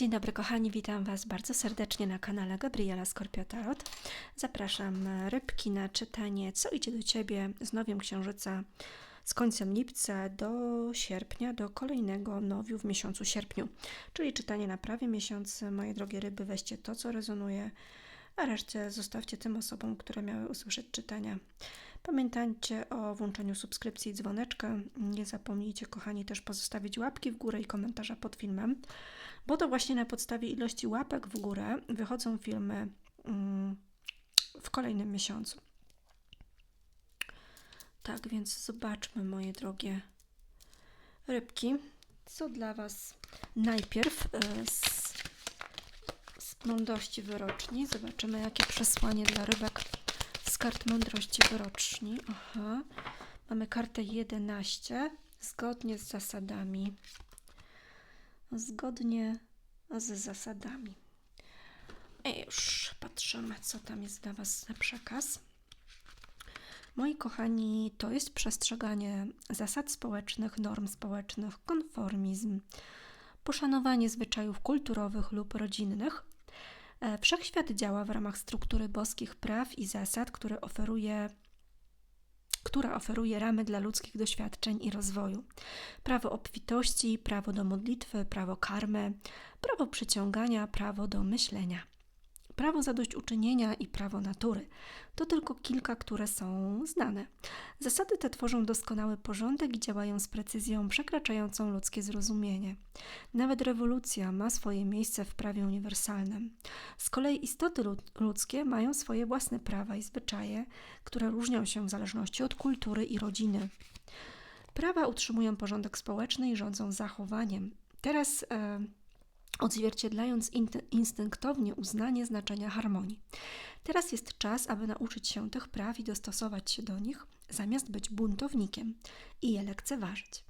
Dzień dobry kochani, witam Was bardzo serdecznie na kanale Gabriela Skorpio Tarot. Zapraszam rybki na czytanie Co idzie do Ciebie z nowiem księżyca z końcem lipca do sierpnia, do kolejnego nowiu w miesiącu sierpniu. Czyli czytanie na prawie miesiąc. Moje drogie ryby, weźcie to, co rezonuje, a resztę zostawcie tym osobom, które miały usłyszeć czytania. Pamiętajcie o włączeniu subskrypcji i dzwoneczka. Nie zapomnijcie, kochani, też pozostawić łapki w górę i komentarza pod filmem, bo to właśnie na podstawie ilości łapek w górę wychodzą filmy mm, w kolejnym miesiącu. Tak więc zobaczmy, moje drogie rybki, co dla Was najpierw e, z, z mądrości wyroczni. Zobaczymy, jakie przesłanie dla rybek z kart mądrości wyroczni. Aha, mamy kartę 11, zgodnie z zasadami. Zgodnie z zasadami. I już patrzymy, co tam jest dla Was za przekaz. Moi kochani, to jest przestrzeganie zasad społecznych, norm społecznych, konformizm, poszanowanie zwyczajów kulturowych lub rodzinnych. E, Wszechświat działa w ramach struktury boskich praw i zasad, które oferuje która oferuje ramy dla ludzkich doświadczeń i rozwoju. Prawo obfitości, prawo do modlitwy, prawo karmy, prawo przyciągania, prawo do myślenia. Prawo zadośćuczynienia i prawo natury to tylko kilka, które są znane. Zasady te tworzą doskonały porządek i działają z precyzją przekraczającą ludzkie zrozumienie. Nawet rewolucja ma swoje miejsce w prawie uniwersalnym. Z kolei istoty ludzkie mają swoje własne prawa i zwyczaje, które różnią się w zależności od kultury i rodziny. Prawa utrzymują porządek społeczny i rządzą zachowaniem. Teraz. E, odzwierciedlając instynktownie uznanie znaczenia harmonii. Teraz jest czas, aby nauczyć się tych praw i dostosować się do nich, zamiast być buntownikiem i je lekceważyć.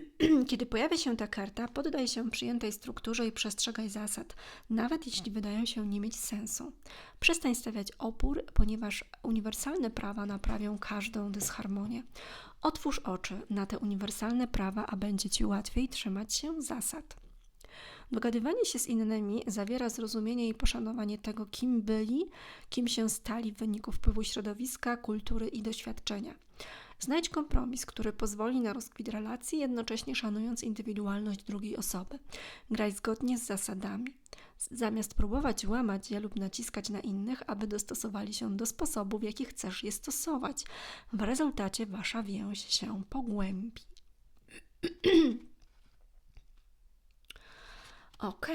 Kiedy pojawia się ta karta, poddaj się przyjętej strukturze i przestrzegaj zasad, nawet jeśli wydają się nie mieć sensu. Przestań stawiać opór, ponieważ uniwersalne prawa naprawią każdą dysharmonię. Otwórz oczy na te uniwersalne prawa, a będzie ci łatwiej trzymać się zasad. Dogadywanie się z innymi zawiera zrozumienie i poszanowanie tego, kim byli, kim się stali w wyniku wpływu środowiska, kultury i doświadczenia. Znajdź kompromis, który pozwoli na rozkwit relacji, jednocześnie szanując indywidualność drugiej osoby. Graj zgodnie z zasadami. Zamiast próbować łamać je lub naciskać na innych, aby dostosowali się do sposobu, w jaki chcesz je stosować. W rezultacie wasza więź się pogłębi. Ok.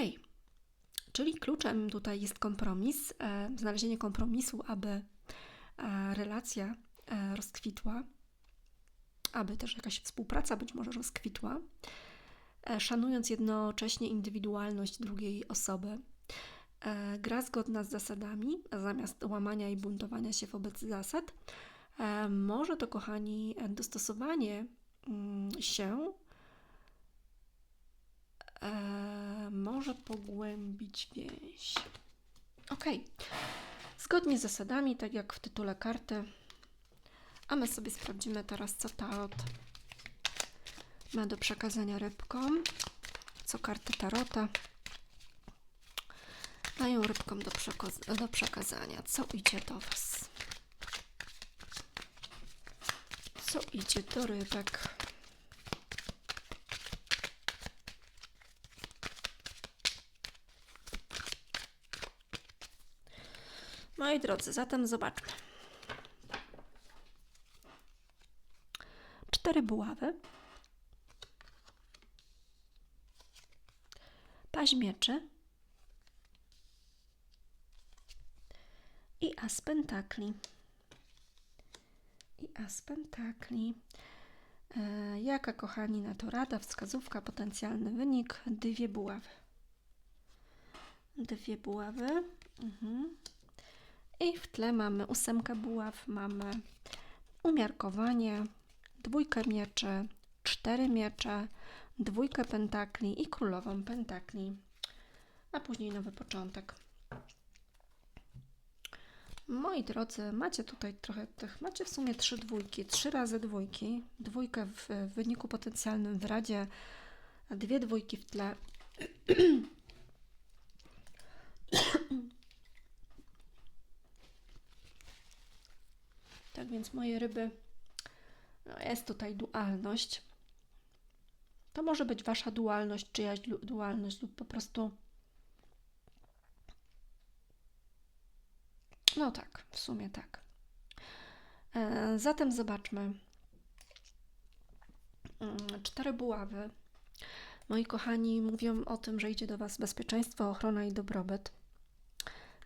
Czyli kluczem tutaj jest kompromis, e, znalezienie kompromisu, aby e, relacja e, rozkwitła, aby też jakaś współpraca być może rozkwitła, e, szanując jednocześnie indywidualność drugiej osoby. E, gra zgodna z zasadami, zamiast łamania i buntowania się wobec zasad. E, może to, kochani, dostosowanie mm, się może pogłębić więź. Ok. Zgodnie z zasadami, tak jak w tytule karty, a my sobie sprawdzimy teraz, co tarot ma do przekazania rybkom. Co karty tarota mają rybkom do, do przekazania. Co idzie do Was? Co idzie do rybek? Moi drodzy, zatem zobaczmy. Cztery buławy. Paź mieczy. I as pentakli. I as pentakli. E, jaka, kochani, na to rada, wskazówka, potencjalny wynik? Dwie buławy. Dwie buławy. Mhm. I w tle mamy ósemkę buław, mamy umiarkowanie, dwójkę mieczy, cztery miecze, dwójkę pentakli i królową pentakli, a później nowy początek. Moi drodzy, macie tutaj trochę tych, macie w sumie trzy dwójki, trzy razy dwójki, dwójkę w wyniku potencjalnym w radzie, dwie dwójki w tle. więc moje ryby, no jest tutaj dualność. To może być wasza dualność, czyjaś dualność lub po prostu. No tak, w sumie tak. E, zatem zobaczmy. Mm, Cztery buławy. Moi kochani mówią o tym, że idzie do Was bezpieczeństwo, ochrona i dobrobyt.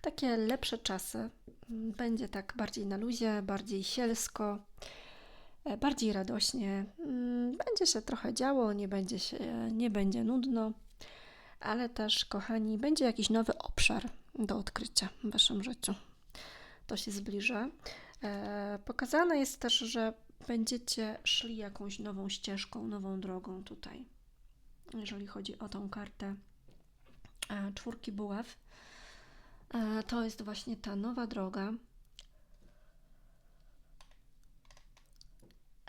Takie lepsze czasy. Będzie tak bardziej na luzie, bardziej sielsko, e, bardziej radośnie. Mm, Będzie się trochę działo, nie będzie, się, nie będzie nudno, ale też, kochani, będzie jakiś nowy obszar do odkrycia w Waszym życiu. To się zbliża. E, Pokazane jest też, że będziecie szli jakąś nową ścieżką, nową drogą tutaj, jeżeli chodzi o tą kartę e, czwórki buław. E, To jest właśnie ta nowa droga.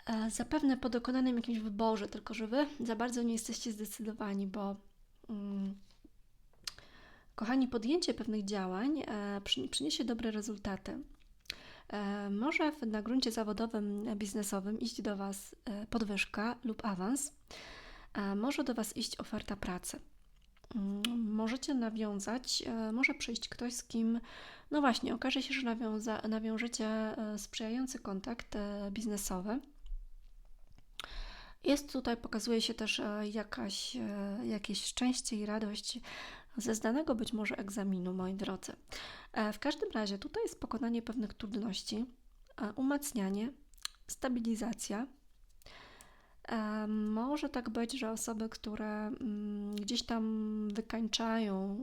E, Zapewne po dokonanym jakimś wyborze, tylko że Wy za bardzo nie jesteście zdecydowani, bo mm, kochani, podjęcie pewnych działań e, przy- przyniesie dobre rezultaty. Może na gruncie zawodowym, biznesowym iść do Was podwyżka lub awans, może do Was iść oferta pracy. Mm, Możecie nawiązać, e, może przyjść ktoś, z kim, no właśnie, okaże się, że nawiąza, nawiążecie e, sprzyjający kontakt e, biznesowy. Jest tutaj, pokazuje się też jakaś, jakieś szczęście i radość ze zdanego być może egzaminu, moi drodzy. W każdym razie tutaj jest pokonanie pewnych trudności, umacnianie, stabilizacja. E, Może tak być, że osoby, które mm, gdzieś tam wykańczają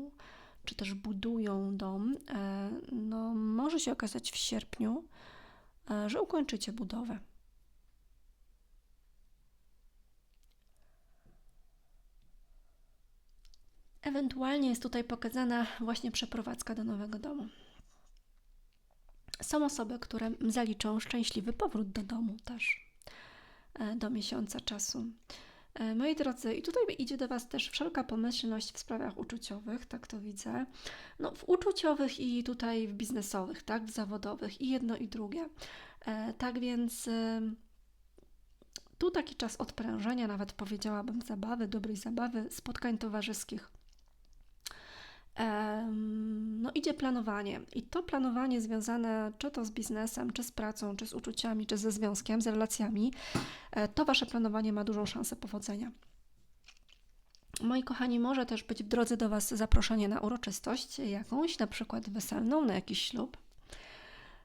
czy też budują dom, e, no może się okazać w sierpniu, e, że ukończycie budowę. Ewentualnie jest tutaj pokazana właśnie przeprowadzka do nowego domu. Są osoby, które zaliczą szczęśliwy powrót do domu też do miesiąca czasu. E, Moi drodzy, i tutaj idzie do Was też wszelka pomyślność w sprawach uczuciowych, tak to widzę. No, w uczuciowych i tutaj w biznesowych, tak, w zawodowych, i jedno i drugie. E, Tak więc e, tu taki czas odprężenia, nawet powiedziałabym zabawy, dobrej zabawy, spotkań towarzyskich. No, idzie planowanie, i to planowanie związane czy to z biznesem, czy z pracą, czy z uczuciami, czy ze związkiem, z relacjami, e, to Wasze planowanie ma dużą szansę powodzenia. Moi kochani, może też być w drodze do Was zaproszenie na uroczystość jakąś, na przykład weselną, na jakiś ślub.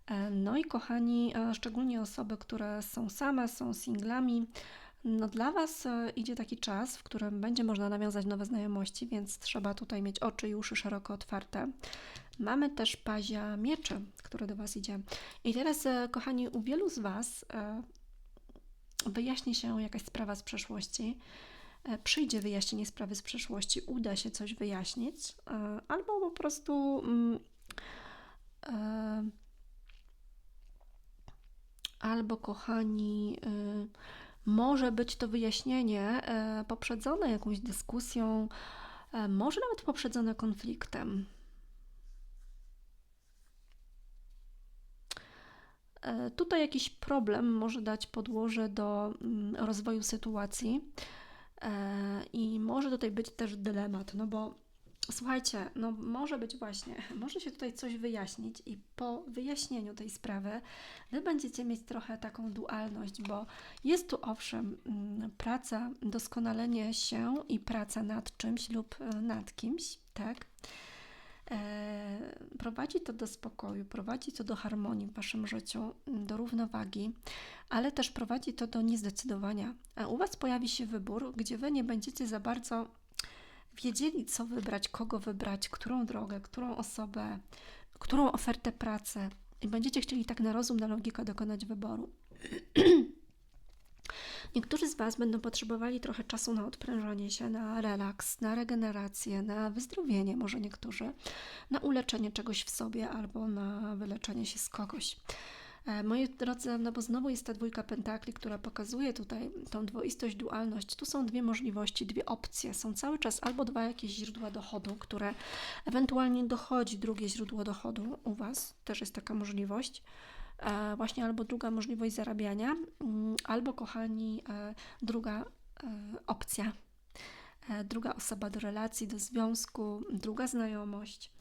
E, No i kochani, e, szczególnie osoby, które są same, są singlami, no dla Was e, idzie taki czas, w którym będzie można nawiązać nowe znajomości, więc trzeba tutaj mieć oczy i uszy szeroko otwarte. Mamy też pazia mieczy, który do Was idzie. I teraz, e, kochani, u wielu z Was e, wyjaśni się jakaś sprawa z przeszłości, przyjdzie wyjaśnienie sprawy z przeszłości, uda się coś wyjaśnić, albo po prostu mm, albo kochani, może być to wyjaśnienie e, poprzedzone jakąś dyskusją, e, może nawet poprzedzone konfliktem. E, Tutaj jakiś problem może dać podłoże do mm, rozwoju sytuacji i może tutaj być też dylemat, no bo słuchajcie, no może być właśnie, może się tutaj coś wyjaśnić i po wyjaśnieniu tej sprawy Wy będziecie mieć trochę taką dualność, bo jest tu owszem mm, praca, doskonalenie się i praca nad czymś lub e, nad kimś, tak? E, prowadzi to do spokoju, prowadzi to do harmonii w Waszym życiu, m, do równowagi, ale też prowadzi to do niezdecydowania. A u Was pojawi się wybór, gdzie Wy nie będziecie za bardzo wiedzieli, co wybrać, kogo wybrać, którą drogę, którą osobę, którą ofertę pracy i będziecie chcieli tak na rozum, na logikę dokonać wyboru. Niektórzy z Was będą potrzebowali trochę czasu na odprężanie się, na relaks, na regenerację, na wyzdrowienie, może niektórzy, na uleczenie czegoś w sobie albo na wyleczenie się z kogoś. E, Moi drodzy, no bo znowu jest ta dwójka pentakli, która pokazuje tutaj tą dwoistość, dualność. Tu są dwie możliwości, dwie opcje. Są cały czas albo dwa jakieś źródła dochodu, które ewentualnie dochodzi drugie źródło dochodu u Was, też jest taka możliwość. e, właśnie albo druga możliwość zarabiania, mm, albo kochani, e, druga opcja, druga osoba do relacji, do związku, druga znajomość.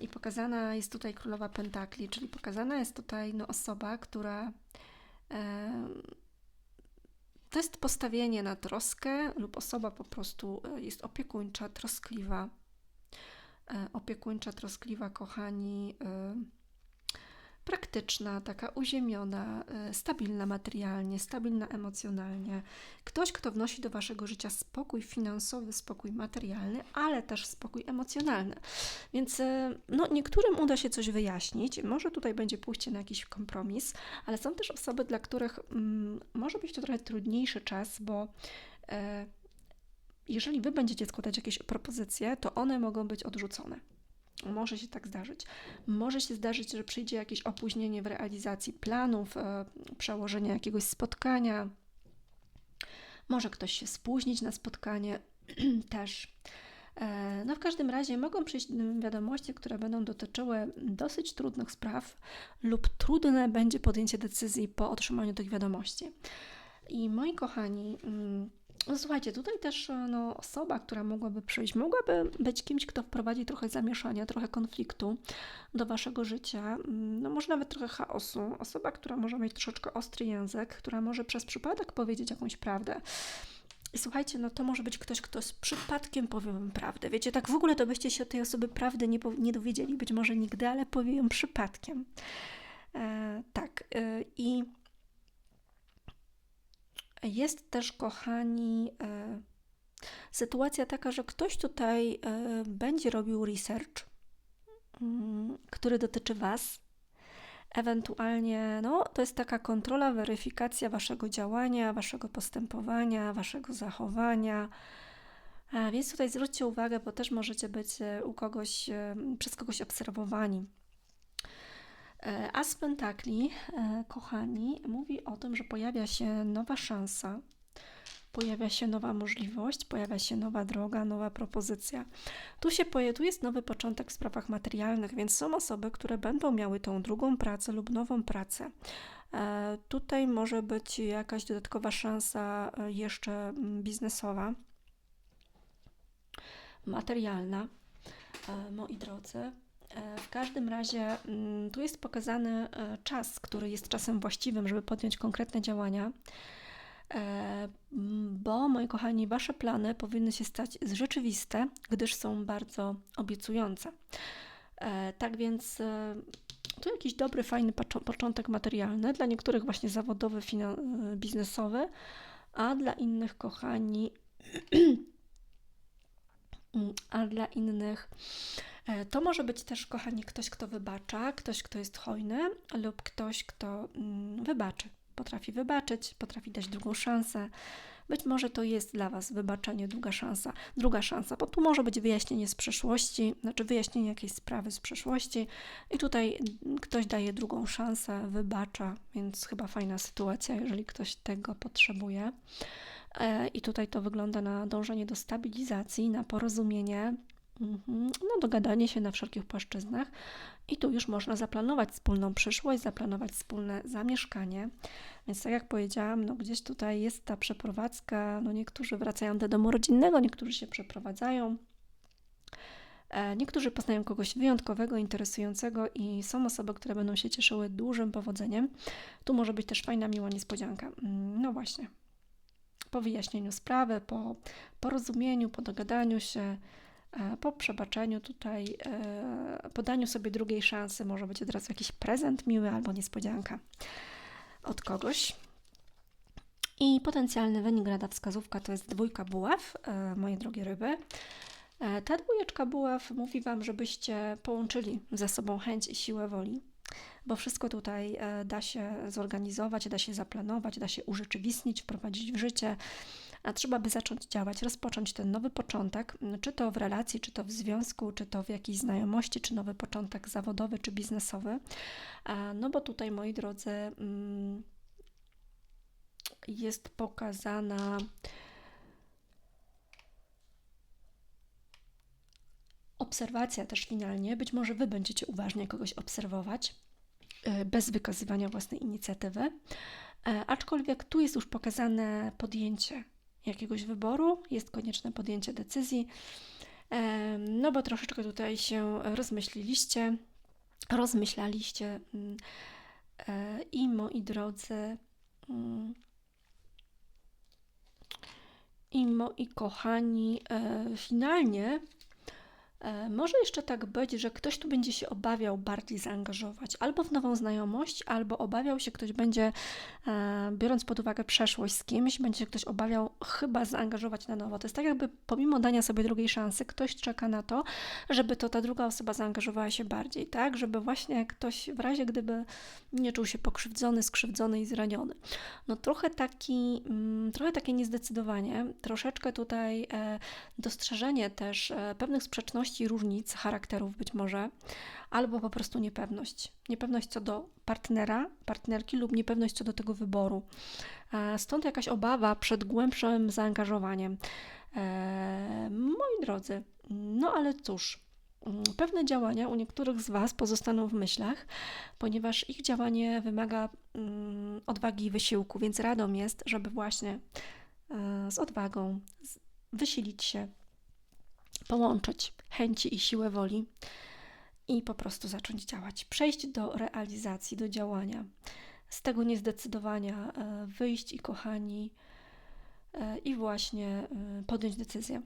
I pokazana jest tutaj królowa pentakli, czyli pokazana jest tutaj no, osoba, która e, to jest postawienie na troskę lub osoba po prostu e, jest opiekuńcza, troskliwa. E, Opiekuńcza, troskliwa, kochani, e, praktyczna, taka uziemiona, e, stabilna materialnie, stabilna emocjonalnie. Ktoś, kto wnosi do waszego życia spokój finansowy, spokój materialny, ale też spokój emocjonalny. Więc e, no, niektórym uda się coś wyjaśnić, może tutaj będzie pójście na jakiś kompromis, ale są też osoby, dla których mm, może być to trochę trudniejszy czas, bo e, jeżeli wy będziecie składać jakieś propozycje, to one mogą być odrzucone. Może się tak zdarzyć. Może się zdarzyć, że przyjdzie jakieś opóźnienie w realizacji planów, e, przełożenie jakiegoś spotkania. Może ktoś się spóźnić na spotkanie też. E, No w każdym razie mogą przyjść wiadomości, które będą dotyczyły dosyć trudnych spraw lub trudne będzie podjęcie decyzji po otrzymaniu tych wiadomości. I moi kochani, mm, no słuchajcie, tutaj też e, no, osoba, która mogłaby przyjść, mogłaby być kimś, kto wprowadzi trochę zamieszania, trochę konfliktu do waszego życia, mm, no może nawet trochę chaosu. Osoba, która może mieć troszeczkę ostry język, która może przez przypadek powiedzieć jakąś prawdę. I słuchajcie, no to może być ktoś, kto z przypadkiem powie wam prawdę. Wiecie, tak w ogóle to byście się tej osoby prawdy nie, nie dowiedzieli, być może nigdy, ale powie ją przypadkiem. E, tak, e, i jest też, kochani, e, sytuacja taka, że ktoś tutaj e, będzie robił research, mm, który dotyczy Was. Ewentualnie, no, to jest taka kontrola, weryfikacja Waszego działania, Waszego postępowania, Waszego zachowania. A więc tutaj zwróćcie uwagę, bo też możecie być e, u kogoś, e, przez kogoś obserwowani. E, As Pentakli, e, kochani, mówi o tym, że pojawia się nowa szansa, pojawia się nowa możliwość, pojawia się nowa droga, nowa propozycja. Tu się poje, tu jest nowy początek w sprawach materialnych, więc są osoby, które będą miały tą drugą pracę lub nową pracę. E, Tutaj może być jakaś dodatkowa szansa jeszcze mm, biznesowa, materialna, moi drodzy. E, W każdym razie mm, tu jest pokazany e, czas, który jest czasem właściwym, żeby podjąć konkretne działania. E, Bo, moi kochani, Wasze plany powinny się stać rzeczywiste, gdyż są bardzo obiecujące. Tak więc tu jakiś dobry, fajny początek materialny, dla niektórych właśnie zawodowy, biznesowy, a dla innych, kochani, a dla innych E, To może być też, kochani, ktoś, kto wybacza, ktoś, kto jest hojny, lub ktoś, kto mm, wybaczy. Potrafi wybaczyć, potrafi dać drugą szansę. Być może to jest dla Was wybaczenie, druga szansa, druga szansa, bo tu może być wyjaśnienie z przeszłości, znaczy wyjaśnienie jakiejś sprawy z przeszłości i tutaj mm, ktoś daje drugą szansę, wybacza, więc chyba fajna sytuacja, jeżeli ktoś tego potrzebuje. E, I tutaj to wygląda na dążenie do stabilizacji, na porozumienie, Mhm. No, dogadanie się na wszelkich płaszczyznach i tu już można zaplanować wspólną przyszłość, zaplanować wspólne zamieszkanie. Więc tak jak powiedziałam, no gdzieś tutaj jest ta przeprowadzka, no niektórzy wracają do domu rodzinnego, niektórzy się przeprowadzają. E, Niektórzy poznają kogoś wyjątkowego, interesującego i są osoby, które będą się cieszyły dużym powodzeniem. Tu może być też fajna, miła niespodzianka. Mm, No właśnie. Po wyjaśnieniu sprawy, po porozumieniu, po dogadaniu się, E, Po przebaczeniu tutaj, e, podaniu sobie drugiej szansy, może być od razu jakiś prezent miły albo niespodzianka od kogoś. I potencjalny wynik rada wskazówka to jest dwójka buław, e, moje drogie ryby. Ta dwójeczka buław mówi Wam, żebyście połączyli ze sobą chęć i siłę woli, bo wszystko tutaj e, da się zorganizować, da się zaplanować, da się urzeczywistnić, wprowadzić w życie a trzeba by zacząć działać, rozpocząć ten nowy początek, czy to w relacji, czy to w związku, czy to w jakiejś znajomości, czy nowy początek zawodowy, czy biznesowy. A, No bo tutaj, moi drodzy, mm, jest pokazana obserwacja też finalnie. Być może Wy będziecie uważnie kogoś obserwować e, bez wykazywania własnej inicjatywy. E, aczkolwiek tu jest już pokazane podjęcie jakiegoś wyboru, jest konieczne podjęcie decyzji, e, no bo troszeczkę tutaj się rozmyśliliście, rozmyślaliście mm, i moi drodzy, mm, i moi kochani, finalnie Może jeszcze tak być, że ktoś tu będzie się obawiał bardziej zaangażować albo w nową znajomość, albo obawiał się ktoś będzie, e, biorąc pod uwagę przeszłość z kimś, będzie się ktoś obawiał chyba zaangażować na nowo. To jest tak, jakby pomimo dania sobie drugiej szansy, ktoś czeka na to, żeby to ta druga osoba zaangażowała się bardziej, tak? Żeby właśnie ktoś w razie gdyby nie czuł się pokrzywdzony, skrzywdzony i zraniony. No trochę taki, mm, trochę takie niezdecydowanie, troszeczkę tutaj e, dostrzeżenie też pewnych sprzeczności i różnic charakterów być może, albo po prostu niepewność. Niepewność co do partnera, partnerki lub niepewność co do tego wyboru. E, stąd jakaś obawa przed głębszym zaangażowaniem. E, moi drodzy, no ale cóż, mm, pewne działania u niektórych z Was pozostaną w myślach, ponieważ ich działanie wymaga mm, odwagi i wysiłku, więc radą jest, żeby właśnie e, z odwagą wysilić się, połączyć chęci i siłę woli i po prostu zacząć działać. Przejść do realizacji, do działania. Z tego niezdecydowania e, wyjść i kochani e, i właśnie e, podjąć decyzję.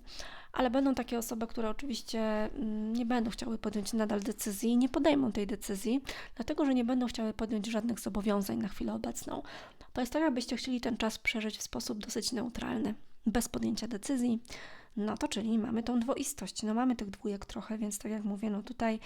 Ale będą takie osoby, które oczywiście mm, nie będą chciały podjąć nadal decyzji, nie podejmą tej decyzji, dlatego że nie będą chciały podjąć żadnych zobowiązań na chwilę obecną. To jest tak, abyście chcieli ten czas przeżyć w sposób dosyć neutralny, bez podjęcia decyzji, no to czyli mamy tą dwoistość. No mamy tych dwójek trochę, więc tak jak mówię, no tutaj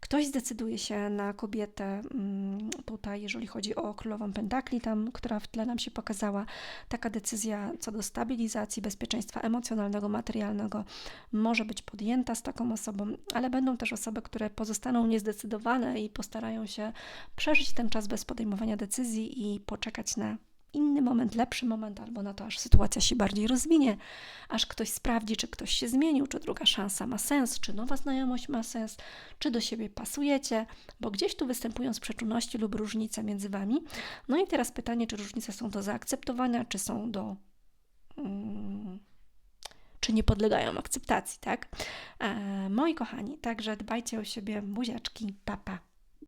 ktoś zdecyduje się na kobietę, mm, tutaj jeżeli chodzi o królową pentakli, tam, która w tle nam się pokazała, taka decyzja co do stabilizacji, bezpieczeństwa emocjonalnego, materialnego może być podjęta z taką osobą, ale będą też osoby, które pozostaną niezdecydowane i postarają się przeżyć ten czas bez podejmowania decyzji i poczekać na inny moment, lepszy moment, albo na to, aż sytuacja się bardziej rozwinie, aż ktoś sprawdzi, czy ktoś się zmienił, czy druga szansa ma sens, czy nowa znajomość ma sens, czy do siebie pasujecie, bo gdzieś tu występują sprzeczności lub różnice między Wami. No i teraz pytanie, czy różnice są do zaakceptowania, czy są do. Hmm, czy nie podlegają akceptacji, tak? E, moi kochani, także dbajcie o siebie, buziaczki, papa.